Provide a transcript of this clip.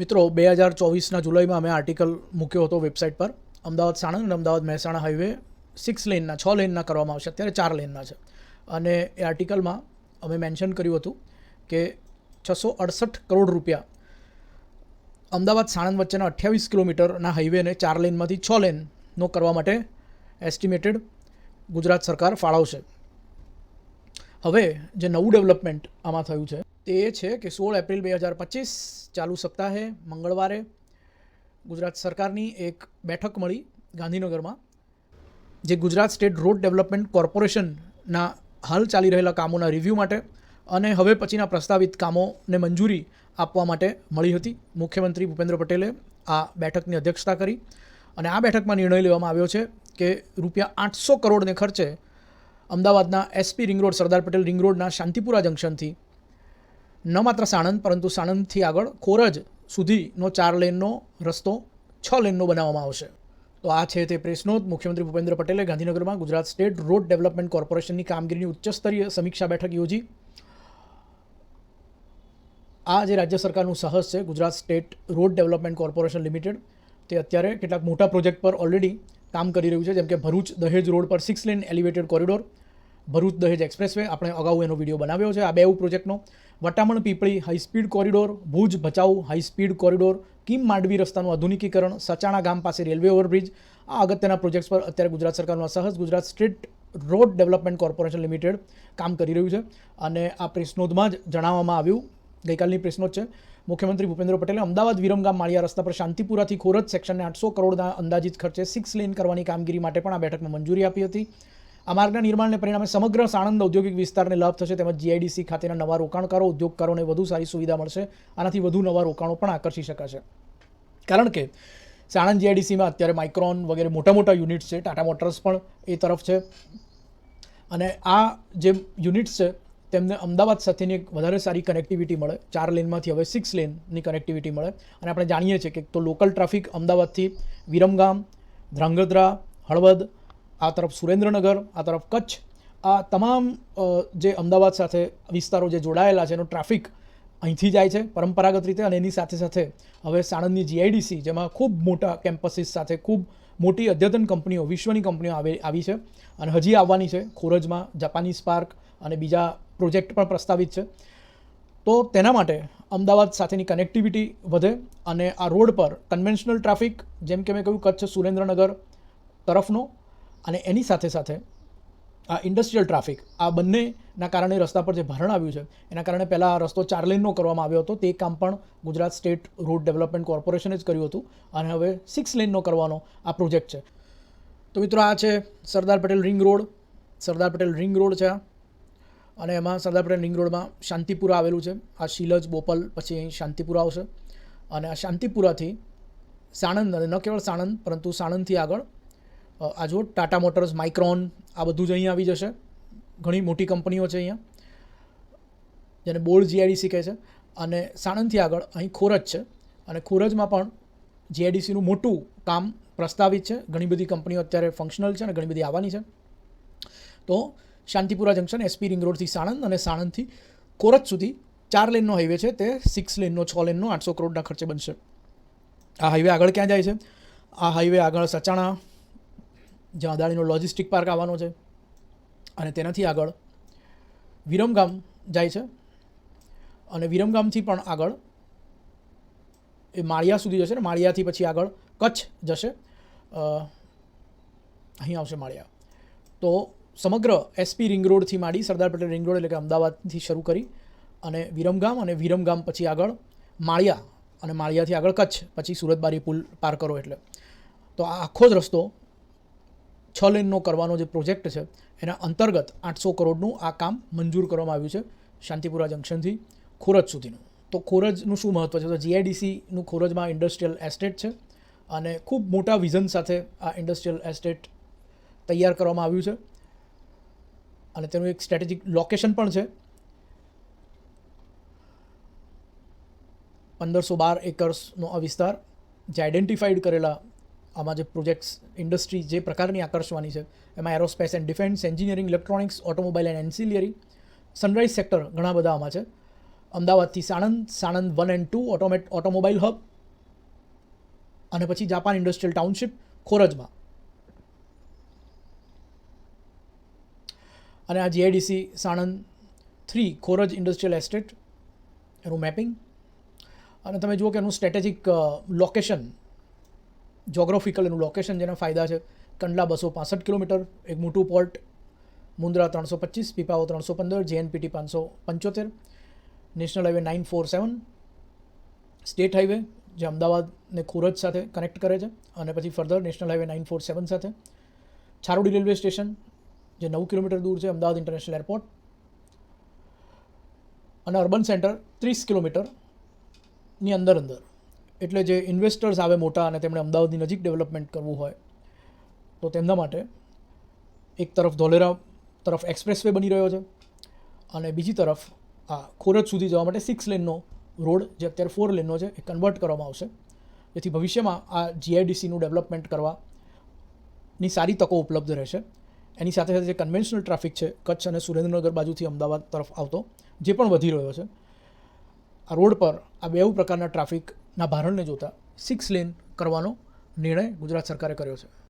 મિત્રો, બે હજાર ચોવીસના જુલાઈમાં અમે આર્ટિકલ મૂક્યો હતો વેબસાઇટ પર. અમદાવાદ સાણંદ અને અમદાવાદ મહેસાણા હાઈવે સિક્સ લેનના, છ લેનના કરવામાં આવશે. અત્યારે ચાર લેનના છે. અને એ આર્ટિકલમાં અમે મેન્શન કર્યું હતું કે છસો અડસઠ કરોડ રૂપિયા અમદાવાદ સાણંદ વચ્ચેના અઠ્યાવીસ કિલોમીટરના હાઈવેને ચાર લેનમાંથી છ લેનનો કરવા માટે એસ્ટિમેટેડ ગુજરાત સરકાર ફાળવશે. હવે જે નવું ડેવલપમેન્ટ આમાં થયું છે તે એ છે કે સોળ એપ્રિલ બે હજાર પચીસ, ચાલુ સપ્તાહે, મંગળવારે, ગુજરાત સરકારની એક બેઠક મળી ગાંધીનગરમાં, જે ગુજરાત સ્ટેટ રોડ ડેવલપમેન્ટ કોર્પોરેશનના હાલ ચાલી રહેલા કામોના રિવ્યૂ માટે અને હવે પછીના પ્રસ્તાવિત કામોને મંજૂરી આપવા માટે મળી હતી. મુખ્યમંત્રી ભૂપેન્દ્ર પટેલે આ બેઠકની અધ્યક્ષતા કરી અને આ બેઠકમાં નિર્ણય લેવામાં આવ્યો છે કે રૂપિયા આઠસો કરોડને ખર્ચે અમદાવાદના SP ring road Sardar Patel ring રોડના શાંતિપુરા જંકશનથી ન માત્ર સાણંદ, પરંતુ સાણંદથી આગળ ખોરજ સુધીનો ચાર લેનનો રસ્તો, છ લેનનો બનાવવામાં આવશે. તો આ છે તે પ્રેસ મુખ્યમંત્રી ભૂપેન્દ્ર પટેલે ગાંધીનગરમાં ગુજરાત સ્ટેટ રોડ ડેવલપમેન્ટ કોર્પોરેશનની કામગીરીની ઉચ્ચસ્તરીય સમીક્ષા બેઠક યોજી. આ જે રાજ્ય સરકારનું સાહસ છે, Gujarat state road development corporation limited, તે અત્યારે કેટલાક મોટા પ્રોજેક્ટ પર ઓલરેડી કામ કરી રહ્યું છે, જેમ કે ભરૂચ દહેજ રોડ પર six lane elevated corridor Bharuch Dahej expressway આપણે અગાઉ એનો વીડિયો બનાવ્યો છે. આ બે પ્રોજેક્ટનો Vataman Pipli high speed corridor, Bhuj Bhachau high speed corridor, Kim Mandvi રસ્તાનું આધુનિકીકરણ, સચાણા ગામ પાસે રેલવે ઓવરબ્રિજ. આ અગત્યના પ્રોજેક્ટ્સ પર અત્યારે ગુજરાત સરકારનું સહજ Gujarat state road development corporation limited કામ કરી રહ્યું છે. અને આ પ્રેસનોટમાં જ જણાવવામાં આવ્યું, ગઈકાલની પ્રેસનોટ છે, મુખ્યમંત્રી ભૂપેન્દ્ર પટેલે અમદાવાદ વિરમગામ માળિયા રસ્તા પર શાંતિપુરાથી ખોરજ સેક્શનને આઠસો કરોડના અંદાજિત ખર્ચે સિક્સ લેન કરવાની કામગીરી માટે પણ આ બેઠકમાં મંજૂરી આપી હતી. આ માર્ગના નિર્માણને પરિણામે સમગ્ર સાણંદ ઔદ્યોગિક વિસ્તારને લાભ થશે. તેમજ જીઆઈડીસી ખાતેના નવા રોકાણકારો, ઉદ્યોગકારોને વધુ સારી સુવિધા મળશે. આનાથી વધુ નવા રોકાણો પણ આકર્ષી શકાશે. કારણ કે સાણંદ જીઆઈડીસીમાં અત્યારે માઇક્રોન વગેરે મોટા મોટા યુનિટ્સ છે. ટાટા મોટર્સ પણ એ તરફ છે. અને આ જે યુનિટ્સ છે, તેમને અમદાવાદ સાથેની એક વધારે સારી કનેક્ટિવિટી મળે. ચાર લેનમાંથી હવે સિક્સ લેનની કનેક્ટિવિટી મળે. અને આપણે જાણીએ છીએ કે તો લોકલ ટ્રાફિક અમદાવાદથી વિરમગામ, ધ્રાંગધ્રા, હળવદ આ તરફ સુરેન્દ્રનગર, આ તરફ કચ્છ, આ તમામ જે અમદાવાદ સાથે વિસ્તારો જે જોડાયેલા છે, એનો ટ્રાફિક અહીંથી જાય છે પરંપરાગત રીતે અને એની સાથે સાથે હવે સાણંદની જીઆઈડીસી જેમાં ખૂબ મોટા કેમ્પસીસ સાથે ખૂબ મોટી અદ્યતન કંપનીઓ, વિશ્વની કંપનીઓ આવે, આવી છે અને હજી આવવાની છે. ખોરજમાં જાપાનીઝ પાર્ક અને બીજા પ્રોજેક્ટ પણ પ્રસ્તાવિત છે. તો તેના માટે અમદાવાદ સાથેની કનેક્ટિવિટી વધે અને આ રોડ પર કન્વેન્શનલ ટ્રાફિક જેમ કે મેં કહ્યું, કચ્છ સુરેન્દ્રનગર તરફનો અને એની સાથે સાથે આ ઇન્ડસ્ટ્રીયલ ટ્રાફિક આ બંનેના કારણે રસ્તા પર જે ભારણ આવ્યું છે, એના કારણે પહેલાં રસ્તો ચાર લેનનો કરવામાં આવ્યો હતો, તે કામ પણ ગુજરાત સ્ટેટ રોડ ડેવલપમેન્ટ કોર્પોરેશને જ કર્યું હતું અને હવે સિક્સ લેનનો કરવાનો આ પ્રોજેક્ટ છે. તો મિત્રો આ છે Sardar Patel ring road Sardar Patel ring road છે અને એમાં સરદાર પટેલ રિંગ રોડમાં શાંતિપુરા આવેલું છે, આ શીલજ, બોપલ, પછી અહીં શાંતિપુરા આવશે. અને આ શાંતિપુરાથી સાણંદ, અને ન કેવળ સાણંદ, પરંતુ સાણંદથી આગળ આ જો ટાટા મોટર્સ માઇક્રોન આ બધું જ અહીંયા આવી જશે. ઘણી મોટી કંપનીઓ છે અહીંયા. જેને બોલ્ડ જીઆઈડીસી કહે છે. અને સાણંદથી આગળ અહીં ખોરજ છે. અને ખોરજમાં પણ જીઆઈડીસીનું મોટું કામ પ્રસ્તાવિત છે. ઘણી બધી કંપનીઓ અત્યારે ફંક્શનલ છે અને ઘણી બધી આવવાની છે. તો શાંતિપુરા જંકશન એસપી રિંગ રોડથી સાણંદ અને સાણંદથી કોરજ સુધી ચાર લેનનો હાઈવે છે. તે સિક્સ લેનનો છ લેનનો આઠસો કરોડના ખર્ચે બનશે. આ હાઈવે આગળ ક્યાં જાય છે? આ હાઈવે આગળ સચાણા જ્યાં અદાણીનો લોજિસ્ટિક પાર્ક આવવાનો છે. અને તેનાથી આગળ વિરમગામ જાય છે. અને વિરમગામથી પણ આગળ એ માળિયા સુધી જશે ને, માળિયાથી પછી આગળ કચ્છ જશે. અહીં આવશે માળિયા. તો સમગ્ર એસપી રિંગ રોડથી માંડી સરદાર પટેલ રિંગ રોડ એટલે કે અમદાવાદથી શરૂ કરી અને વિરમગામ અને વિરમગામ પછી આગળ માળિયા અને માળિયાથી આગળ કચ્છ, પછી સુરતબારી પુલ પાર કરો એટલે. તો આ આખો જ રસ્તો છ લેનનો કરવાનો જે પ્રોજેક્ટ છે, એના અંતર્ગત આઠસો કરોડનું આ કામ મંજૂર કરવામાં આવ્યું છે શાંતિપુરા જંકશનથી ખોરજ સુધીનું. તો ખોરજનું શું મહત્ત્વ છે? તો જીઆઈડીસીનું ખોરજમાં ઇન્ડસ્ટ્રીયલ એસ્ટેટ છે અને ખૂબ મોટા વિઝન સાથે આ ઇન્ડસ્ટ્રીયલ એસ્ટેટ તૈયાર કરવામાં આવ્યું છે. અને તેનું એક સ્ટ્રેટેજિક લોકેશન પણ છે. પંદરસો બાર એકર્સનો આ વિસ્તાર જે આઈડેન્ટિફાઈડ કરેલા આમાં જે પ્રોજેક્ટ્સ, ઇન્ડસ્ટ્રી જે પ્રકારની આકર્ષવાની છે, એમાં aerospace and defence, engineering, electronics automobile and ancillary sunrise sector ઘણા બધા આમાં છે. અમદાવાદથી Sanand Sanand one and two automate automobile hub, અને પછી જાપાન ઇન્ડસ્ટ્રીયલ ટાઉનશીપ, ખોરજમાં. અને આ GIDC Sanand three, Khoraj industrial estate, એનું મેપિંગ. અને તમે જુઓ કે એનું સ્ટ્રેટેજિક લોકેશન જોગ્રાફિકલ એનું લોકેશન જેના ફાયદા છે. કંડલા બસો પાસઠ કિલોમીટર, એક મોટું પોર્ટ મુન્દ્રા ત્રણસો પચીસ, પીપાઓ ત્રણસો પંદર જેએનપીટી પાંચસો પંચોતેર national highway nine four seven state highway જે અમદાવાદને ખોરજ સાથે કનેક્ટ કરે છે અને પછી further national highway nine four seven સાથે. છારોડી રેલવે સ્ટેશન જે નવ કિલોમીટર દૂર છે, અમદાવાદ ઇન્ટરનેશનલ એરપોર્ટ અને અર્બન સેન્ટર ત્રીસ કિલોમીટરની અંદર અંદર. એટલે જે ઇન્વેસ્ટર્સ આવે મોટા અને તેમણે અમદાવાદની નજીક ડેવલપમેન્ટ કરવું હોય, તો તેમના માટે એક તરફ ધોલેરા તરફ એક્સપ્રેસ વે બની રહ્યો છે અને બીજી તરફ આ ખોરજ સુધી જવા માટે સિક્સ લેનનો રોડ જે અત્યારે ફોર લેનનો છે, એ કન્વર્ટ કરવામાં આવશે. જેથી ભવિષ્યમાં આ જીઆઈડીસીનું ડેવલપમેન્ટ કરવાની સારી તકો ઉપલબ્ધ રહેશે. એની સાથે સાથે જે કન્વેન્શનલ ટ્રાફિક છે, કચ્છ અને સુરેન્દ્રનગર બાજુથી અમદાવાદ તરફ આવતો, જે પણ વધી રહ્યો છે, આ રોડ પર આ બેઉ પ્રકારના ટ્રાફિકના ભારણને જોતા સિક્સ લેન કરવાનો નિર્ણય ગુજરાત સરકારે કર્યો છે.